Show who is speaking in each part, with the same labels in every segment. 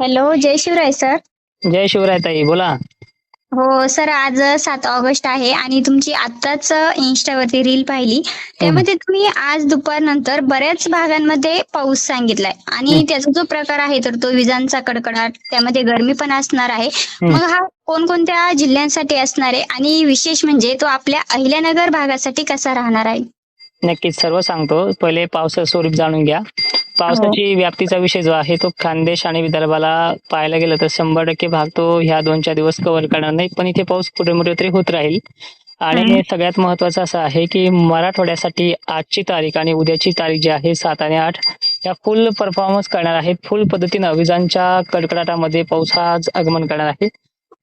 Speaker 1: Hello जय Shivray sir.
Speaker 2: जय शिवराय ताई बोला.
Speaker 1: हो सर आज सात ऑगस्ट आहे आणि तुमची आत्ताच इन्स्टावरती रील पाहिली. त्यामध्ये तुम्ही आज दुपारनंतर बऱ्याच भागांमध्ये पाऊस सांगितलाय. आणि. त्याचा जो प्रकार आहे तर तो विजांचा कडकडाट त्यामध्ये गरमी पण असणार आहे. मग हा कोणकोणत्या जिल्ह्यांसाठी असणार आहे? आणि विशेष म्हणजे तो आपल्या अहिल्यानगर भागासाठी कसा राहणार आहे?
Speaker 2: नक्कीच सर्व सांगतो. पहिले पावसाचं स्वरूप जाणून घ्या. पावसाची व्याप्तीचा विषय जो आहे तो खानदेश आणि विदर्भाला पाहायला गेलं तर शंभर टक्के भाग तो ह्या दोन चार दिवस कव्हर करणार नाही. पण इथे पाऊस कुठे मोठे तरी होत राहील. आणि. सगळ्यात महत्वाचं असं आहे की मराठवाड्यासाठी आजची तारीख आणि उद्याची तारीख जी आहे सात आणि आठ या फुल परफॉर्मन्स करणार आहेत. फुल पद्धतीनं विजांच्या कडकडाटामध्ये पाऊस हा आगमन करणार आहे.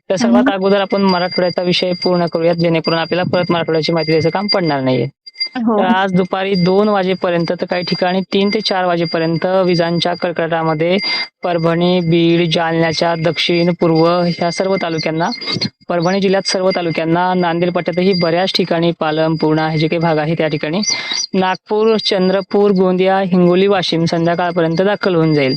Speaker 2: तर सर्वात. अगोदर आपण मराठवाड्याचा विषय पूर्ण करूयात जेणेकरून आपल्याला परत मराठवाड्याची माहिती द्यायचं काम पडणार नाहीये.
Speaker 1: हो.
Speaker 2: तर आज दुपारी दोन वाजेपर्यंत तर काही ठिकाणी तीन ते चार वाजेपर्यंत विजांच्या कडकडाटामध्ये परभणी बीड जालन्याच्या दक्षिण पूर्व ह्या सर्व तालुक्यांना परभणी जिल्ह्यात सर्व तालुक्यांना नांदेड पट्ट्यातही बऱ्याच ठिकाणी पालम पूर्णा हे जे काही भाग आहे त्या ठिकाणी नागपूर चंद्रपूर गोंदिया हिंगोली वाशिम संध्याकाळपर्यंत दाखल होऊन जाईल.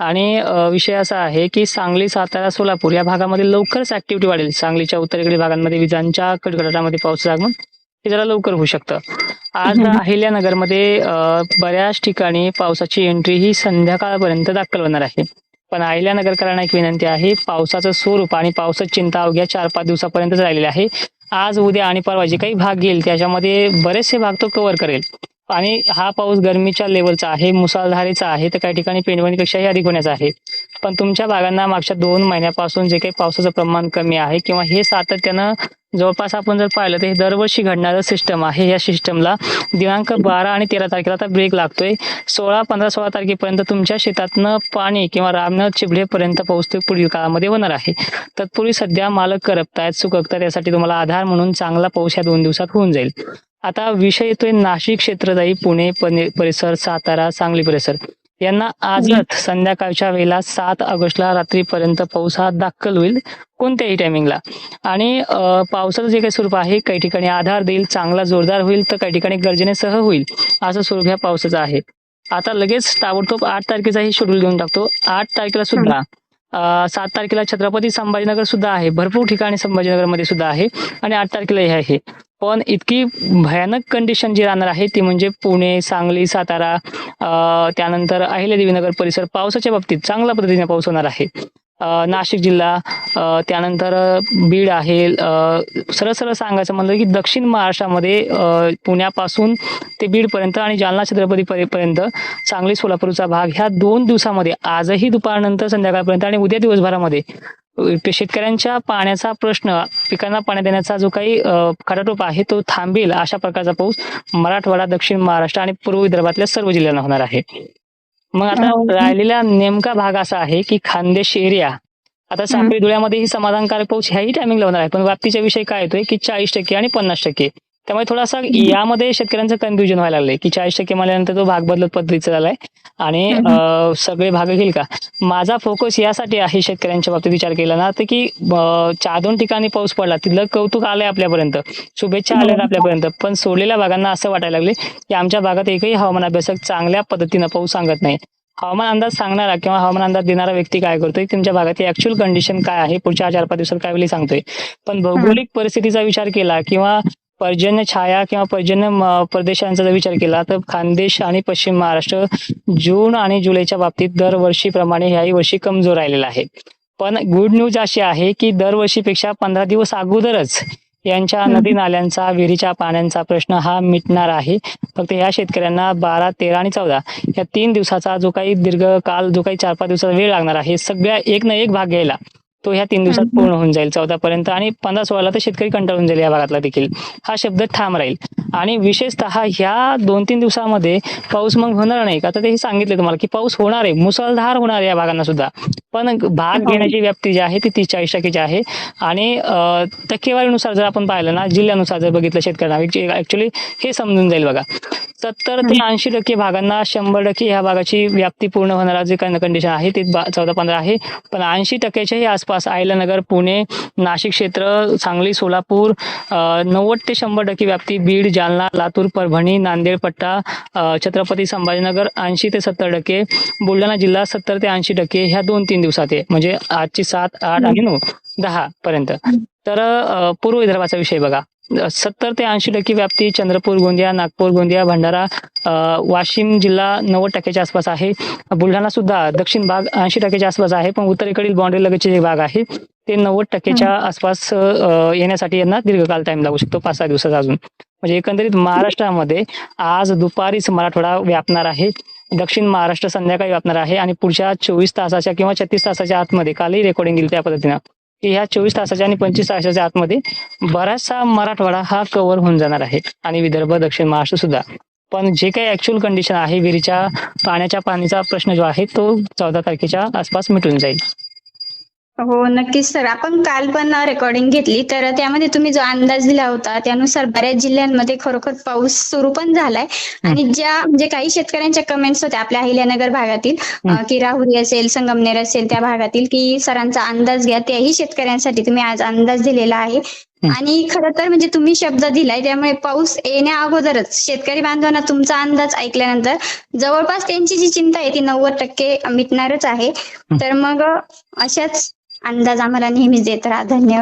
Speaker 2: आणि विषय असा आहे की सांगली सातारा सोलापूर या भागामध्ये लवकरच ऍक्टिव्हिटी वाढेल. सांगलीच्या उत्तरेकडील भागांमध्ये विजांच्या कडकडाटामध्ये पाऊस आगमन हे जरा लवकर होऊ शकतं. आज. अहिल्यानगरमध्ये बऱ्याच ठिकाणी पावसाची एंट्री ही संध्याकाळपर्यंत दाखल होणार आहे. पण अहिल्यानगरकरांना एक विनंती आहे पावसाचं स्वरूप आणि पावसाची चिंता अवघ्या चार पाच दिवसापर्यंतच राहिलेली आहे. आज उद्या आणि परवा जे काही भाग घेईल त्याच्यामध्ये बरेचसे भाग तो कव्हर करेल. आणि हा पाऊस गरमीच्या लेवलचा आहे मुसळधारेचा आहे तर काही ठिकाणी पेंडवणीपेक्षाही अधिक होण्याचा आहे. पण तुमच्या भागांना मागच्या दोन महिन्यापासून जे काही पावसाचं प्रमाण कमी आहे किंवा हे सातत्यानं जवळपास आपण जर पाहिलं तर हे दरवर्षी घडणारं सिस्टम आहे. या सिस्टमला दिनांक बारा आणि तेरा तारखेला आता ब्रेक लागतोय. सोळा पंधरा सोळा तारखेपर्यंत तुमच्या शेतातनं पाणी किंवा रामनं चिबडेपर्यंत पोहोचतो पुढील काळामध्ये होणार आहे. तत्पूर्वी सध्या मालक करपतायत सुखकता यासाठी तुम्हाला आधार म्हणून चांगला पाऊस या दोन दिवसात होऊन जाईल. आता विषय येतोय नाशिक क्षेत्रदायी पुणे परिसर सातारा सांगली परिसर. यांना आजच संध्याकाळच्या वेळेला सात ऑगस्टला रात्रीपर्यंत पाऊस हा दाखल होईल कोणत्याही टायमिंगला. आणि पावसाचं जे काही स्वरूप आहे काही ठिकाणी आधार देईल चांगला जोरदार होईल तर काही ठिकाणी गर्जनेसह होईल असं स्वरूप ह्या पावसाचं आहे. आता लगेच ताबडतोब आठ तारखेचाही शेड्यूल घेऊन टाकतो. आठ तारखेला सुद्धा सात तारखेला छत्रपती संभाजीनगर सुद्धा आहे. भरपूर ठिकाणी संभाजीनगरमध्ये सुद्धा आहे आणि आठ तारखेला हे आहे. पण इतकी भयानक कंडिशन जी राहणार आहे ती म्हणजे पुणे सांगली सातारा त्यानंतर अहिल्यादेवीनगर परिसर पावसाच्या बाबतीत चांगल्या पद्धतीने पाऊस होणार आहे. नाशिक जिल्हा त्यानंतर बीड आहे सरळ सरळ सांगायचं म्हणलं की दक्षिण महाराष्ट्रामध्ये पुण्यापासून ते बीडपर्यंत आणि जालना छत्रपती परे- पर्यंत सांगली सोलापूरचा भाग ह्या दोन दिवसामध्ये आजही दुपारनंतर संध्याकाळपर्यंत आणि उद्या दिवसभरामध्ये शेतकऱ्यांच्या पाण्याचा प्रश्न पिकांना पाणी देण्याचा जो काही खटाटोप आहे तो थांबेल अशा प्रकारचा पाऊस मराठवाडा दक्षिण महाराष्ट्र आणि पूर्व विदर्भातल्या सर्व जिल्ह्यांना होणार आहे मग आता. राहिलेला नेमका भाग असा आहे की खानदेश एरिया आता साखळी धुळ्यामध्ये ही समाधानकारक पाऊस ह्याही टायमिंगला होणार आहे. पण व्याप्तीचा विषय काय येतोय की चाळीस टक्के आणि पन्नास टक्के. त्यामुळे थोडासा यामध्ये शेतकऱ्यांचं कन्फ्युजन व्हायला लागलंय की चाळीस टक्के म्हणल्यानंतर तो भाग बदलत पद्धतीचा झालाय. आणि सगळे भाग घेईल का? माझा फोकस यासाठी आहे शेतकऱ्यांच्या बाबतीत विचार केला ना तर की चार दोन ठिकाणी पाऊस पडला तिथलं कौतुक आलंय आपल्यापर्यंत. शुभेच्छा आल्यात
Speaker 1: हो.
Speaker 2: आपल्यापर्यंत. पण सोडलेल्या भागांना असं वाटायला लागले की आमच्या भागात एकही हवामान अभ्यासक चांगल्या पद्धतीनं पाऊस सांगत नाही. हवामान अंदाज सांगणारा किंवा हवामान अंदाज देणारा व्यक्ती काय करतोय? तुमच्या भागात ऍक्च्युअल कंडिशन काय आहे? पुढच्या चार पाच दिवसात काय वेळी सांगतोय. पण भौगोलिक परिस्थितीचा विचार केला किंवा पर्जन्य छाया किंवा पर्जन्य प्रदेशांचा जर विचार केला तर खानदेश आणि पश्चिम महाराष्ट्र जून आणि जुलैच्या बाबतीत दरवर्षीप्रमाणे ह्याही वर्षी कमजोर राहिलेला आहे. पण गुड न्यूज अशी आहे की दरवर्षीपेक्षा पंधरा दिवस अगोदरच यांच्या. नदी नाल्यांचा विहिरीच्या पाण्याचा प्रश्न हा मिटणार आहे फक्त या शेतकऱ्यांना बारा तेरा आणि चौदा या तीन दिवसाचा जो काही दीर्घ काल जो काही चार पाच दिवसाचा वेळ लागणार आहे सगळ्या एक ना एक भाग घ्यायला तो ह्या तीन दिवसात. पूर्ण होऊन जाईल चौदा पर्यंत आणि पंधरा सोळाला तर शेतकरी कंटाळून जाईल या भागातला देखील. हा शब्द ठाम राहील. आणि विशेषतः ह्या दोन तीन दिवसामध्ये पाऊस मग होणार नाही का? आता ते सांगितलं तुम्हाला की पाऊस होणार आहे मुसळधार होणार आहे या भागांना सुद्धा. पण भाग
Speaker 1: हो.
Speaker 2: घेण्याची व्याप्ती जी आहे ती तीस चाळीस टक्केची आहे. आणि टक्केवारीनुसार जर आपण पाहिलं ना जिल्ह्यानुसार जर बघितलं शेतकऱ्यांना ऍक्च्युली हे समजून जाईल बघा. सत्तर ते ऐंशी टक्के भागांना शंभर टक्के ह्या भागाची व्याप्ती पूर्ण होणारा जे कंडिशन आहे ती चौदा पंधरा आहे. पण ऐंशी टक्क्याच्याही आसपास आयलानगर पुणे नाशिक क्षेत्र सांगली सोलापूर नव्वद ते शंभर टक्के व्याप्ती बीड जालना लातूर परभणी नांदेड पट्टा छत्रपती संभाजीनगर ऐंशी ते सत्तर टक्के बुलढाणा जिल्हा सत्तर ते ऐंशी टक्के ह्या दोन तीन दिवसात आहे. म्हणजे आजची सात आठ आणि नऊ दहा पर्यंत. तर पूर्व विदर्भाचा विषय बघा. सत्तर ते ऐंशी टक्के व्याप्ती चंद्रपूर गोंदिया नागपूर गोंदिया भंडारा वाशिम जिल्हा नव्वद टक्क्याच्या आसपास आहे. बुलढाणा सुद्धा दक्षिण भाग ऐंशी टक्क्याच्या आसपास आहे पण उत्तरेकडील बाउंड्री लगतचे जे भाग आहे ते नव्वद टक्क्याच्या आसपास येण्यासाठी यांना दीर्घकाल टाइम लागू शकतो पाच सहा दिवसाचा अजून. म्हणजे एकंदरीत महाराष्ट्रामध्ये आज दुपारीच मराठवाडा व्यापणार आहे दक्षिण महाराष्ट्र संध्याकाळी व्यापणार आहे आणि पुढच्या चोवीस तासाच्या किंवा छत्तीस तासाच्या आतमध्ये कालही रेकॉर्डिंग दिली त्या पद्धतीनं. की ह्या चोवीस तासाच्या आणि पंचवीस तासाच्या आतमध्ये बराचसा मराठवाडा हा कव्हर होऊन जाणार आहे. आणि विदर्भ दक्षिण महाराष्ट्र सुद्धा. पण जे काही ऍक्च्युअल कंडिशन आहे विहिरीच्या पाण्याच्या पाणीचा प्रश्न जो आहे तो चौदा तारखेच्या आसपास मिटून जाईल.
Speaker 1: हो नक्कीच सर. आपण काल पण रेकॉर्डिंग घेतली. तर त्यामध्ये तुम्ही जो अंदाज दिला होता त्यानुसार बऱ्याच जिल्ह्यांमध्ये खरोखर पाऊस सुरू पण झालाय. आणि ज्या म्हणजे काही शेतकऱ्यांच्या कमेंट्स होत्या आपल्या अहिल्यानगर भागातील की राहुरी असेल संगमनेर असेल त्या भागातील की सरांचा अंदाज घ्या. त्याही शेतकऱ्यांसाठी तुम्ही आज अंदाज दिलेला आहे. आणि खरं तर म्हणजे तुम्ही शब्द दिलाय त्यामुळे पाऊस येण्या अगोदरच शेतकरी बांधवांना तुमचा अंदाज ऐकल्यानंतर जवळपास त्यांची जी चिंता आहे ती नव्वद टक्के मिटणारच आहे. तर मग अशाच अंदाज आम्हाला नेहमीच देत राहा. धन्यवाद.